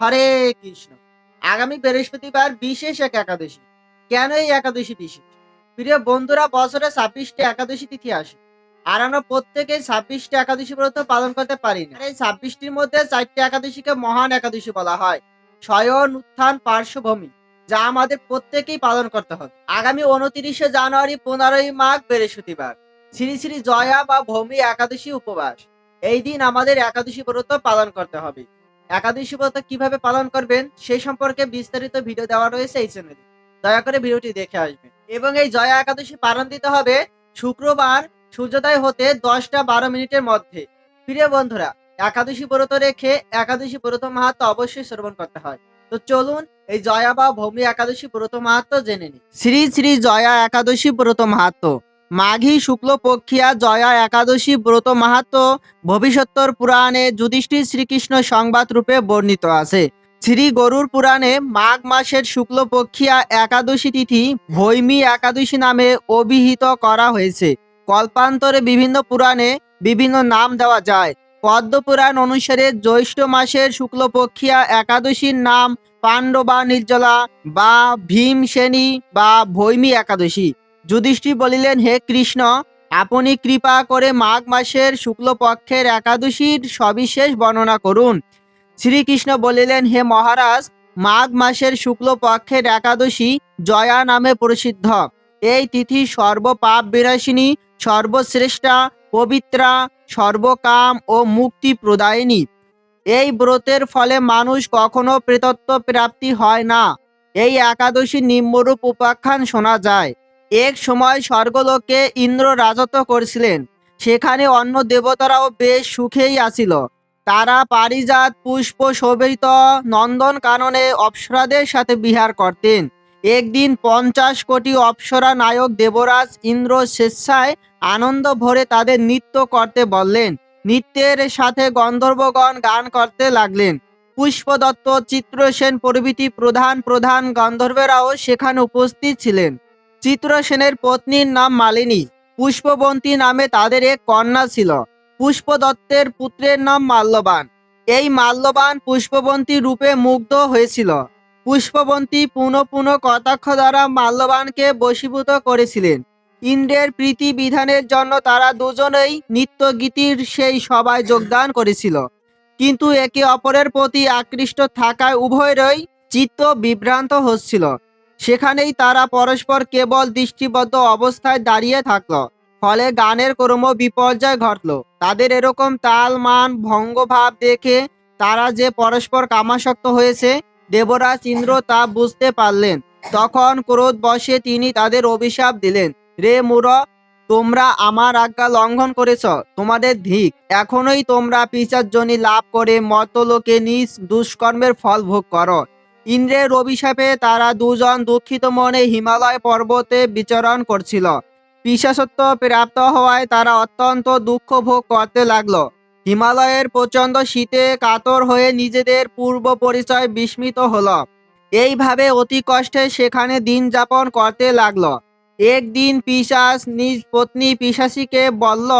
হরে কৃষ্ণ। আগামী বৃহস্পতিবার বিশেষ এক একাদশী। কেন এই একাদশী বিশেষ? প্রিয় বন্ধুরা, বছরে ছাব্বিশটি একাদশী তিথি আসে। আর আমরা প্রত্যেকেই ছাব্বিশটি একাদশী ব্রত পালন করতে পারি না। এই ছাব্বিশটির মধ্যে চারটি একাদশীকে মহান একাদশী বলা হয়। স্বয়ন উত্থান পার্শ্বভূমি, যা আমাদের প্রত্যেকেই পালন করতে হবে। আগামী উনত্রিশে জানুয়ারি, পনেরোই মাঘ, বৃহস্পতিবার। শ্রী শ্রী জয়া বা ভূমি একাদশী উপবাস। এই দিন আমাদের একাদশী ব্রত পালন করতে হবে। একাদশী ব্রত কীভাবে পালন করবেন সেই সম্পর্কে বিস্তারিত ভিডিও দেওয়া রয়েছে এই চ্যানেলে দয়া করে ভিডিওটি দেখে আসবেন। এবং এই জয়া একাদশী পালন দিতে হবে শুক্রবার সূর্যোদয় হতে দশটা বারো মিনিটের মধ্যে। প্রিয় বন্ধুরা, একাদশী ব্রত রেখে একাদশী ব্রত মাহাত্ম অবশ্যই শ্রবণ করতে হয়। তো চলুন এই জয়া বা ভৌমি একাদশী ব্রত মাহাত্ম জেনে নিই। শ্রী শ্রী জয়া একাদশী ব্রত মাহাত্ম। মাঘী শুক্ল পক্ষিয়া জয়া একাদশী ব্রত মাহাত্ম ভবিষ্যত্তর পুরাণে যুধিষ্ঠির শ্রীকৃষ্ণ সংবাদ রূপে বর্ণিত আছে। শ্রী গরুর পুরাণে মাঘ মাসের শুক্লপক্ষিয়া একাদশী তিথি ভৈমী একাদশী নামে অভিহিত করা হয়েছে। কল্পান্তরে বিভিন্ন পুরাণে বিভিন্ন নাম দেওয়া যায়। পদ্ম পুরাণ অনুসারে জ্যৈষ্ঠ মাসের শুক্লপক্ষিয়া একাদশীর নাম পাণ্ডবা, নির্জলা বা ভীমসেনী বা ভৈমী একাদশী। যুধিষ্ঠির বলিলেন, হে কৃষ্ণ, আপনি কৃপা করে মাঘ মাসের শুক্লপক্ষের একাদশীর সবিশেষ বর্ণনা করুন। শ্রীকৃষ্ণ বলিলেন, হে মহারাজ, মাঘ মাসের শুক্লপক্ষের একাদশী জয়া নামে প্রসিদ্ধ। এই তিথি সর্বপাপ বিনাশিনী সর্বশ্রেষ্ঠা, পবিত্রা, সর্বকাম ও মুক্তি প্রদায়িনী। এই ব্রতের ফলে মানুষ কখনো প্রেতত্ব প্রাপ্তি হয় না। এই একাদশী নিম্নরূপ উপাখ্যান শোনা যায়। এক সময় স্বর্গলোকে ইন্দ্র রাজত্ব করছিলেন। সেখানে অন্য দেবতারাও বেশ সুখেই আছিল। তারা পারিজাত, পুষ্প শোভিত, নন্দন কাননে অপ্সরাদের সাথে বিহার করতেন। একদিন পঞ্চাশ কোটি অপ্সরা নায়ক দেবরাজ ইন্দ্র স্বেচ্ছায় আনন্দ ভরে তাদের নৃত্য করতে বললেন। নৃত্যের সাথে গন্ধর্বগণ গান করতে লাগলেন। পুষ্পদত্ত, চিত্রসেন প্রভৃতি প্রধান প্রধান গন্ধর্বেরাও সেখানে উপস্থিত ছিলেন। চিত্রসেনের পত্নীর নাম মালিনী। পুষ্পবন্তী নামে তাদের এক কন্যা ছিল। পুষ্পদত্তের পুত্রের নাম মাল্যবান। এই মাল্যবান পুষ্পবন্তী রূপে মুগ্ধ হয়েছিল। পুষ্পবন্তী পুনঃ পুনঃ কটাক্ষ দ্বারা মাল্যবানকে বশীভূত করেছিলেন। ইন্দ্রের প্রীতি বিধানের জন্য তারা দুজনেই নৃত্য গীতির সেই সভায় যোগদান করেছিল। কিন্তু একে অপরের প্রতি আকৃষ্ট থাকায় উভয়েরই চিত্ত বিভ্রান্ত হচ্ছিল। সেখানেই তারা পরস্পর কেবল দৃষ্টিবদ্ধ অবস্থায় দাঁড়িয়ে থাকল, ফলে গানের ক্রম বিপর্যয় ঘটলো। তাদের এরকম তাল, মান, ভঙ্গভাব দেখে তারা যে পরস্পর কামাসক্ত হয়েছে, দেবরাজ ইন্দ্র তা বুঝতে পারলেন। তখন ক্রোধ বসে তিনি তাদের অভিশাপ দিলেন, রে মুর তোমরা আমার আজ্ঞা লঙ্ঘন করেছ, তোমাদের ধিক। এখনই তোমরা পিচার্জনী লাভ করে মতলোকে নিজ দুষ্কর্মের ফল ভোগ করো। ইন্দ্রের অভিশাপে তারা দুজন দুঃখিত মনে হিমালয় পর্বতে বিচরণ করছিল। পিশাসত্ব প্রাপ্ত হওয়ায় তারা অত্যন্ত দুঃখ ভোগ করতে লাগল। হিমালয়ের প্রচণ্ড শীতে কাতর হয়ে নিজেদের পূর্ব পরিচয় বিস্মিত হলো। এইভাবে অতি কষ্টে সেখানে দিন যাপন করতে লাগল। একদিন পিশাস নিজ পত্নী পিশাসীকে বলল,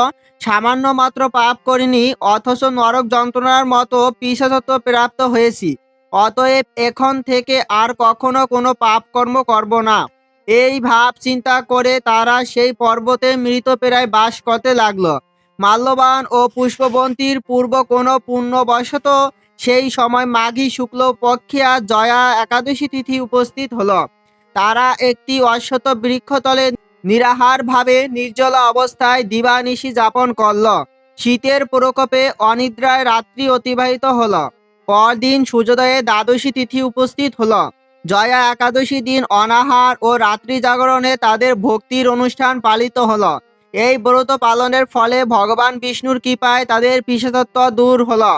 সামান্য মাত্র পাপ করিনি, অথচ নরক যন্ত্রণার মতো পিশাচত্ব প্রাপ্ত হয়েছি। অতএব এখন থেকে আর কখনো কোনো পাপ কর্ম করব না। এই ভাব চিন্তা করে তারা সেই পর্বতে মৃতপ্রায় বাস করতে লাগল। মাল্যবান ও পুষ্পবন্তীর পূর্ব কোনো পুণ্যবশত সেই সময় মাঘী শুক্ল পক্ষিয়া জয়া একাদশী তিথি উপস্থিত হলো। তারা একটি অশ্বত বৃক্ষতলে নিরাহার ভাবে নির্জলা অবস্থায় দিবানিশি যাপন করল। শীতের প্রকোপে অনিদ্রায় রাত্রি অতিবাহিত হলো। পরদিন সূর্যোদয়ে দ্বাদশী তিথি উপস্থিত হলো। জয়া একাদশী দিন অনাহার ও রাত্রি জাগরণে তাদের ভক্তির অনুষ্ঠান পালিত হলো। এই ব্রত পালনের ফলে ভগবান বিষ্ণুর কৃপায় তাদের পিসাতত্ব দূর হলো।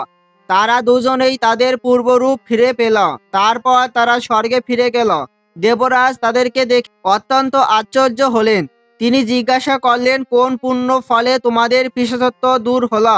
তারা দুজনেই তাদের পূর্বরূপ ফিরে পেল। তারপর তারা স্বর্গে ফিরে গেল। দেবরাজ তাদেরকে দেখে অত্যন্ত আশ্চর্য হলেন। তিনি জিজ্ঞাসা করলেন, কোন পুণ্য ফলে তোমাদের পিসাতত্ব দূর হলো?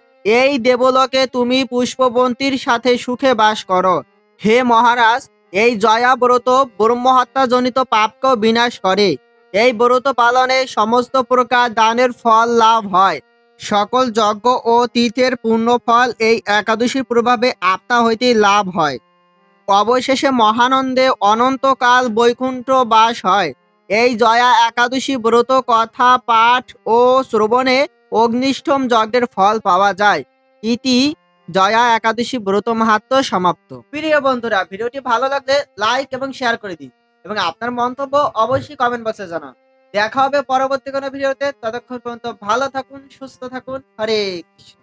এই দেবলোকে তুমি পুষ্পবন্তীর সাথে সুখে বাস করো। হে মহারাজ, এই জয়া ব্রত ব্রহ্মহত্যাজনিত পাপকেও বিনাশ করে। এই ব্রত পালনে সমস্ত প্রকার দানের ফল লাভ হয়। সকল যজ্ঞ ও তীর্থের পূর্ণ ফল এই একাদশীর প্রভাবে আপনা হইতে লাভ হয়। অবশেষে মহানন্দে অনন্তকাল বৈকুণ্ঠ বাস হয়। এই জয়া একাদশী ব্রত, কথা, পাঠ ও শ্রবণে অগ্নিষ্ঠম যজ্ঞের ফল পাওয়া যায়। ইতি জয়া একাদশী ব্রত মাহাত্ম সমাপ্ত। প্রিয় বন্ধুরা, ভিডিওটি ভালো লাগলে লাইক এবং শেয়ার করে দিন এবং আপনার মন্তব্য অবশ্যই কমেন্ট বক্সে জানান। দেখা হবে পরবর্তী কোনো ভিডিওতে। ততক্ষণ পর্যন্ত ভালো থাকুন, সুস্থ থাকুন। হরে কৃষ্ণ।